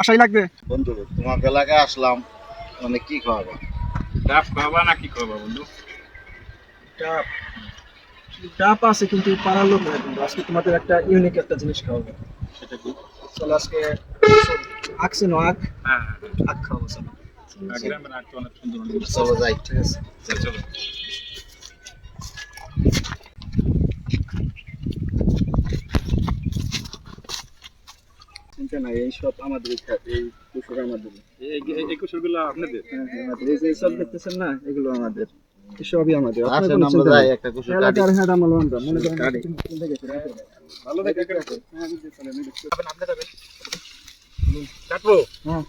আশাই লাগবে? বন্ধু তোমাকে এলাকায় আসলাম মানে কি খাওয়াবো? ডাব খাওয়াবা না কি খাওয়াবা বন্ধু? ডাব। ডাব আছে কিন্তু পাড়ার লোক নয় কিন্তু আজকে তোমাদের একটা ইউনিক একটা জিনিস খাওয়াবে। সেটা কি? চলো আজকে আখছে নো আখ। হ্যাঁ খাওয়াবো চলো। হ্যাঁ গ্রামের আটটা অনেক সুন্দর চলো যাই। ঠিক আছে চলো, চিন্তা নাই এই সব আমাদের এই কুসুর আমাদের। এই এই কুসুরগুলো আপনাদের? হ্যাঁ, হ্যাঁ, এই যে সব দেখতেছেন না এগুলো আমাদের। সবই আমাদের। আসেন আমরা যাই একটা কুসুর কাটি। এলাকার হেড আমল আমরা মনে করেন কাটি। ভালো দেখে কাটবো হ্যাঁ আমি যে চলেন, এই দেখতে। কাটবো? হ্যাঁ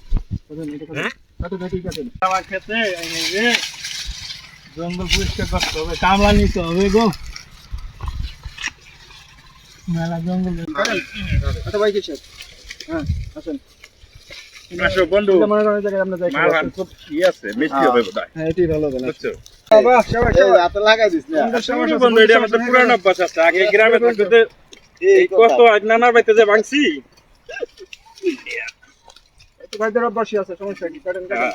চলেন, এটা কাটেন। হ্যাঁ? কাটেন, কাটেন, কাটেন। আমার খেতে এই যে জঙ্গল পরিষ্কার করতে হবে কামলা নিতে হবে গো। মেলা জঙ্গল। আচ্ছা ভাই কিসের হ্যাঁ আসেন আসো বন্ধু। মনে করেন জায়গায় আমরা যাই মাল খুব ই আছে মিষ্টি হবে বোধহয়। হ্যাঁ এটাই ভালো হবে বুঝছ? বাবা সবাই এই হাতে লাগাই দিস না। সমস্যা বন্ধু এটা আমাদের পুরানো অভ্যাস আছে। আগে গ্রামে থাকতে এই এই কত নানার বাড়িতে যে ভাঙছি? ভাইদের অভ্যাসই আছে সমস্যা কি? কাটেন কাটেন।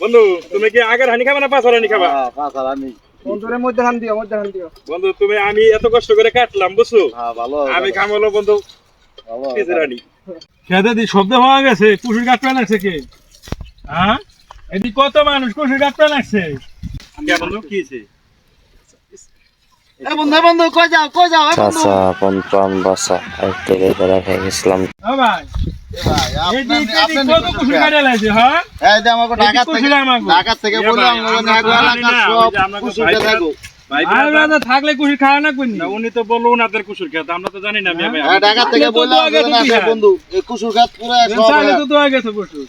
বন্ধু তুমি কি আগের হানি খাবা না পাঁচ হানি খাবা? হ্যাঁ, পাঁচ মধ্যে হান দিও মধ্যে হান দিও। বন্ধু তুমি আমি এত কষ্ট করে কাটলাম বুঝছ? হ্যাঁ ভালো আমি খামলো বন্ধু ভালো খেতে দি শব্দ হওয়া গেছে কুসুর গাছ পেয়ে লাগছে কে? হ্যাঁ? এদি কত মানুষ কুসুর গাছ পেয়ে লাগছে? বন্ধু? কি হয়েছে? চাচা গেছিলাম। হ্যাঁ? ঢাকা থেকে বললাম থাকলে কুসুর খাওয়া না কোন উনি তো বলল ওনাদের কুসুর খেতে আমরা তো জানি না। হ্যাঁ, ঢাকা থেকে। বন্ধু কুসুর গাছ পুরো তো গেছে কুসুর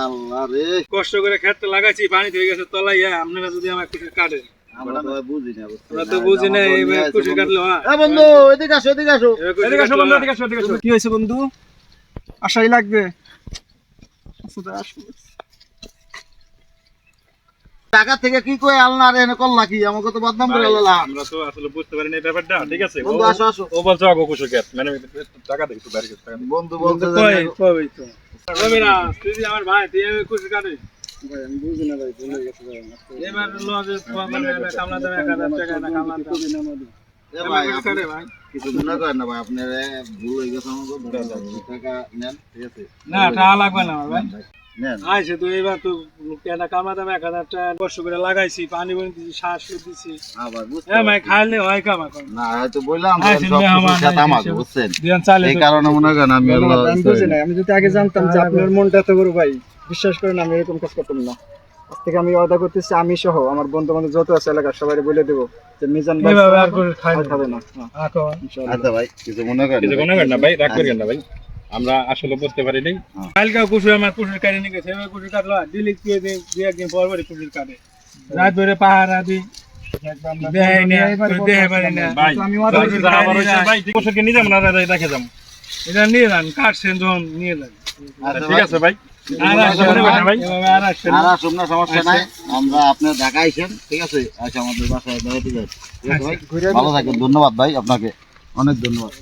আল্লাহ রে কষ্ট করে খেতে লাগাইছি পানি হয়ে গেছে তলাই আপনারা যদি আমার কুসুর কাটে আমরা তো বুঝি না বুঝছি আমরা না। তো বুঝি না আমাকে এই নিয়ে আসছে কুসুর বন্ধু। কাটলো হ্যাঁ এ বন্ধু এদিকে আসো এদিকে আসো এদিকে আসো বন্ধু এদিকে আসো এদিকে আসো কি হয়েছে বন্ধু আশাই লাগবে আচ্ছা, আসো। ঢাকা থেকে কি কই আলনা রে এনে করলা কি? আমাকে তো বদনাম করে লালা। আমরা তো আসলে বুঝতে পারিনি এই ব্যাপারটা ঠিক আছে? বন্ধু আসো আসো। ও বলছে কুসুর খেত মানে টাকা দেখি বাইরে গেছে বন্ধু বলতে কই কই তো রবিরা তুই আমার ভাই তুই আমি কুসুর কাটে ভাই, আমি বুঝি না ভাই, ভুলে গেছি। এবার লজে মানে কামলা দেবে এক হাজার টাকা না কামলা ভাই কিছু করেন না ভাই আপনার ভুল হয়ে গেছে আমাকে টাকা নেন ঠিক আছে? না টাকা লাগবে না ভাই। আইসে তো এবার তো কামলা দাম এক হাজার টাকা কষ্ট করে লাগাইছি পানি বনি দিছি শ্বাস দিছি। হ্যাঁ ভাই খাইলে হয় কামা না হয়তো বললাম হ্যাঁ, হ্যাঁ। বুঝছেন? এই কারণে মনে করেন আমি আমি যদি আগে জানতাম যে আপনার মনটা এত বড় ভাই বিশ্বাস করেন আমি এরকম কাজ করতাম না। আজ থেকে আমি অর্ডার করতেছি আমি সহ আমার বন্ধু বান্ধব যত আছে এলাকার সবাই বলে দেবো যে মিজান ভাই খাবে না। হ্যাঁ, আকো ইনশাআল্লাহ। আচ্ছা ভাই কিছু মনে করেন কিছু মনে করেন না ভাই রাগ করেন না ভাই। আমরা আসলে বুঝতে পারি নাই। হ্যাঁ। কালকে কুসুর আমার কুসুর কাটে নিয়ে গেছে এবার কুসুর কাটলো ডিলিট দিয়ে দিই দুই একদিন পর পরই কুসুর কাটে রাত ধরে পাহারা দিই পারি ঠিক আছে। ভাই। ধন্যবাদ ভাই আপনাকে। অনেক ধন্যবাদ।